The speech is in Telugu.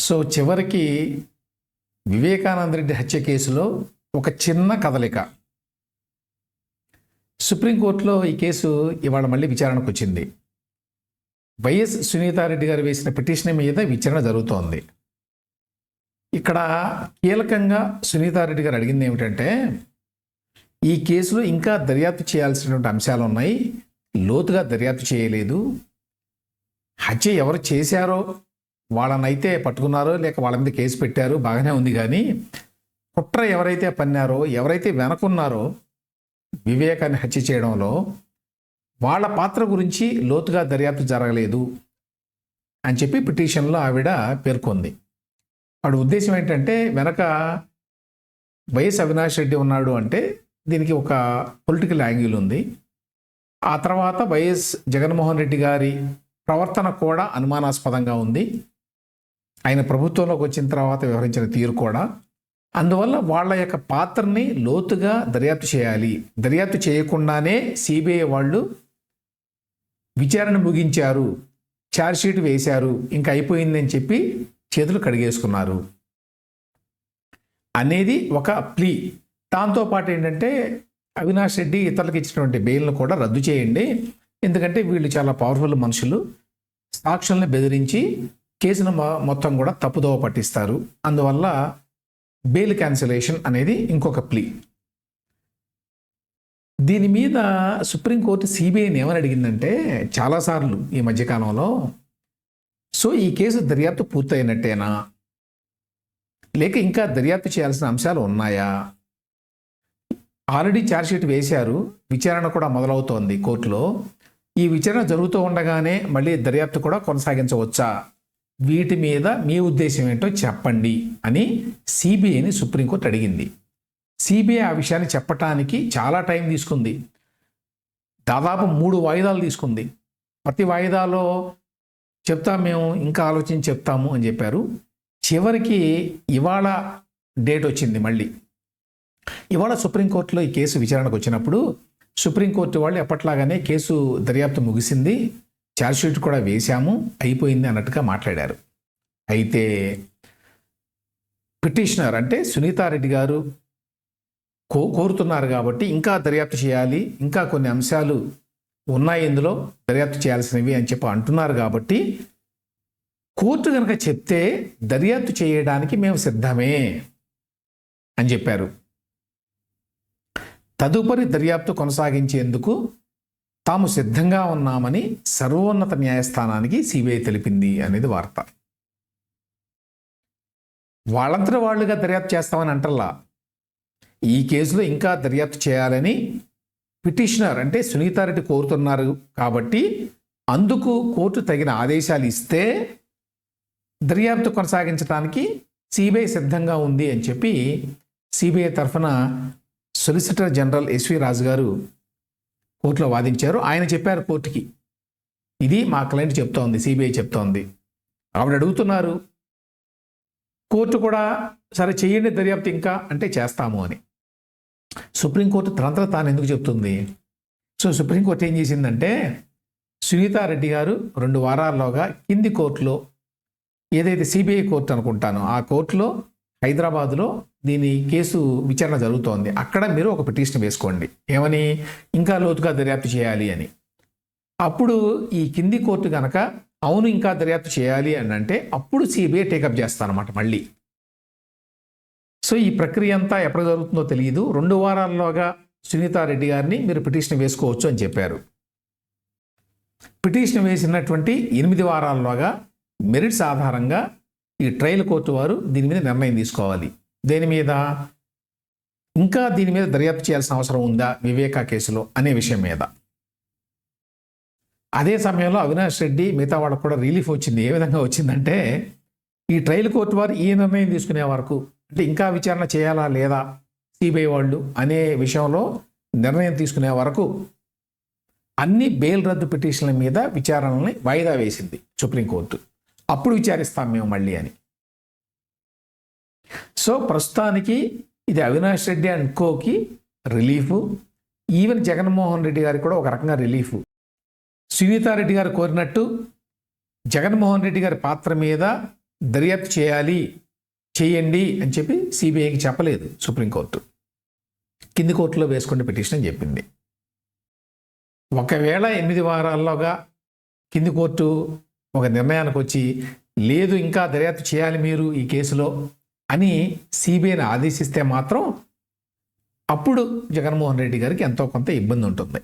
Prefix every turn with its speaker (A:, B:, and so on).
A: సో చివరికి వివేకానంద రెడ్డి హత్య కేసులో ఒక చిన్న కదలిక. సుప్రీంకోర్టులో ఈ కేసు ఇవాళ మళ్ళీ విచారణకు వచ్చింది. వైఎస్ సునీతారెడ్డి గారు వేసిన పిటిషన్ మీద విచారణ జరుగుతోంది. ఇక్కడ కీలకంగా సునీతారెడ్డి గారు అడిగింది ఏమిటంటే ఈ కేసులో ఇంకా దర్యాప్తు చేయాల్సినటువంటి అంశాలు ఉన్నాయి. లోతుగా దర్యాప్తు చేయలేదు. హత్య ఎవరు చేశారో వాళ్ళనైతే పట్టుకున్నారో లేక వాళ్ళ మీద కేసు పెట్టారు బాగానే ఉంది కానీ కుట్ర ఎవరైతే పన్నారో ఎవరైతే వెనకున్నారో వివేకాన్ని హత్య చేయడంలో వాళ్ళ పాత్ర గురించి లోతుగా దర్యాప్తు జరగలేదు అని చెప్పి పిటిషన్లో ఆవిడ పేర్కొంది. వాడు ఉద్దేశం ఏంటంటే వెనక వైఎస్ అవినాష్ రెడ్డి ఉన్నాడు అంటే దీనికి ఒక పొలిటికల్ యాంగిల్ ఉంది. ఆ తర్వాత వైఎస్ జగన్మోహన్ రెడ్డి గారి ప్రవర్తన కూడా అనుమానాస్పదంగా ఉంది. ఆయన ప్రభుత్వంలోకి వచ్చిన తర్వాత వ్యవహరించిన తీరు కూడా. అందువల్ల వాళ్ళ యొక్క పాత్రని లోతుగా దర్యాప్తు చేయాలి. దర్యాప్తు చేయకుండానే సిబిఐ వాళ్ళు విచారణ ముగించారు. ఛార్జ్షీట్ వేశారు. ఇంకా అయిపోయిందని చెప్పి చేతులు కడిగేసుకున్నారు. అనేది ఒక ప్లీ. దాంతోపాటు ఏంటంటే అవినాష్ రెడ్డి ఇతరులకు ఇచ్చినటువంటి బెయిల్ను కూడా రద్దు చేయండి. ఎందుకంటే వీళ్ళు చాలా పవర్ఫుల్ మనుషులు. సాక్షుల్ని బెదిరించి కేసును మొత్తం కూడా తప్పుదోవ పట్టిస్తారు. అందువల్ల బెయిల్ క్యాన్సిలేషన్ అనేది ఇంకొక ప్లీ. దీని మీద సుప్రీంకోర్టు సిబిఐని ఏమని అడిగిందంటే చాలాసార్లు ఈ మధ్యకాలంలో సో ఈ కేసు దర్యాప్తు పూర్తయినట్టేనా? లేక ఇంకా దర్యాప్తు చేయాల్సిన అంశాలు ఉన్నాయా? ఆల్రెడీ ఛార్జ్షీట్ వేశారు విచారణ కూడా మొదలవుతోంది కోర్టులో. ఈ విచారణ జరుగుతూ ఉండగానే మళ్ళీ దర్యాప్తు కూడా కొనసాగించవచ్చా? వీటి మీద మీ ఉద్దేశం ఏంటో చెప్పండి అని సిబిఐని సుప్రీంకోర్టు అడిగింది. సిబిఐ ఆ విషయాన్ని చెప్పటానికి చాలా టైం తీసుకుంది. దాదాపు మూడు వాయిదాలు తీసుకుంది. ప్రతి వాయిదాలో చెప్తాం మేము ఇంకా ఆలోచించి చెప్తాము అని చెప్పారు. చివరికి ఇవాళ డేట్ వచ్చింది మళ్ళీ. ఇవాళ సుప్రీంకోర్టులో ఈ కేసు విచారణకు వచ్చినప్పుడు సుప్రీంకోర్టు వాళ్ళు ఎప్పట్లాగానే కేసు దర్యాప్తు ముగిసింది. ఛార్జ్షీట్ కూడా వేశాము అయిపోయింది అన్నట్టుగా మాట్లాడారు. అయితే పిటిషనర్ అంటే సునీతారెడ్డి గారు కో కోరుతున్నారు కాబట్టి ఇంకా దర్యాప్తు చేయాలి ఇంకా కొన్ని అంశాలు ఉన్నాయి ఇందులో దర్యాప్తు చేయాల్సినవి అని చెప్పి అంటున్నారు కాబట్టి కోర్టు కనుక చెప్తే దర్యాప్తు చేయడానికి మేము సిద్ధమే అని చెప్పారు. తదుపరి దర్యాప్తు కొనసాగించేందుకు తాము సిద్ధంగా ఉన్నామని సర్వోన్నత న్యాయస్థానానికి సిబిఐ తెలిపింది అనేది వార్త. వాళ్ళంతటి వాళ్ళుగా దర్యాప్తు చేస్తామని అంటల్లా. ఈ కేసులో ఇంకా దర్యాప్తు చేయాలని పిటిషనర్ అంటే సునీతారెడ్డి కోరుతున్నారు కాబట్టి అందుకు కోర్టు తగిన ఆదేశాలు ఇస్తే దర్యాప్తు కొనసాగించడానికి సిబిఐ సిద్ధంగా ఉంది అని చెప్పి సిబిఐ తరఫున సొలిసిటర్ జనరల్ ఎస్వి రాజు గారు కోర్టులో వాదించారు. ఆయన చెప్పారు కోర్టుకి ఇది మా క్లయింట్ చెప్తోంది సిబిఐ చెప్తోంది. ఆవిడ అడుగుతున్నారు కోర్టు కూడా సరే చేయండి దర్యాప్తు ఇంకా అంటే చేస్తాము అని. సుప్రీంకోర్టు తనంతట తాను ఎందుకు చెప్తుంది? సో సుప్రీంకోర్టు ఏం చేసిందంటే సునీతారెడ్డి గారు రెండు వారాల్లోగా కింది కోర్టులో ఏదైతే సిబిఐ కోర్టు అనుకుంటానో ఆ కోర్టులో హైదరాబాదులో దీని కేసు విచారణ జరుగుతోంది. అక్కడ మీరు ఒక పిటిషన్ వేసుకోండి. ఏమని? ఇంకా లోతుగా దర్యాప్తు చేయాలి అని. అప్పుడు ఈ కింది కోర్టు కనుక అవును ఇంకా దర్యాప్తు చేయాలి అని అంటే అప్పుడు సిబిఐ టేకప్ చేస్తానమాట మళ్ళీ. సో ఈ ప్రక్రియ అంతా ఎప్పుడు జరుగుతుందో తెలియదు. రెండు వారాల్లోగా సునీతారెడ్డి గారిని మీరు పిటిషన్ వేసుకోవచ్చు అని చెప్పారు. పిటిషన్ వేసినటువంటి ఎనిమిది వారాల్లోగా మెరిట్స్ ఆధారంగా ఈ ట్రయల్ కోర్టు వారు దీని మీద నిర్ణయం తీసుకోవాలి. దేని మీద? ఇంకా దీని మీద దర్యాప్తు చేయాల్సిన అవసరం ఉందా? వివేకా కేసులో అనే విషయం మీద. అదే సమయంలో అవినాష్ రెడ్డి మిగతా వాళ్ళకు కూడా రిలీఫ్ వచ్చింది. ఏ విధంగా వచ్చిందంటే ఈ ట్రయల్ కోర్టు వారు ఈ నిర్ణయం తీసుకునే వరకు అంటే ఇంకా విచారణ చేయాలా లేదా సిబిఐ వాళ్ళు అనే విషయంలో నిర్ణయం తీసుకునే వరకు అన్ని బెయిల్ రద్దు పిటిషన్ల మీద విచారణల్ని వాయిదా వేసింది సుప్రీంకోర్టు. అప్పుడు విచారిస్తాం మేము మళ్ళీ అని. సో ప్రస్తుతానికి ఇది అవినాష్ రెడ్డి అండ్ కోకి రిలీఫ్. ఈవెన్ జగన్మోహన్ రెడ్డి గారికి కూడా ఒక రకంగా రిలీఫ్. సునీతారెడ్డి గారు కోరినట్టు జగన్మోహన్ రెడ్డి గారి పాత్ర మీద దర్యాప్తు చేయాలి చేయండి అని చెప్పి సిబిఐకి చెప్పలేదు సుప్రీంకోర్టు. కింది కోర్టులో వేసుకునే పిటిషన్ అని చెప్పింది. ఒకవేళ ఎనిమిది వారాల్లోగా కింది కోర్టు ఒక నిర్ణయానికి వచ్చి లేదు ఇంకా దర్యాప్తు చేయాలి మీరు ఈ కేసులో అని సిబిఐని ఆదేశిస్తే మాత్రం అప్పుడు జగన్మోహన్ రెడ్డి గారికి ఎంతో కొంత ఇబ్బంది ఉంటుంది.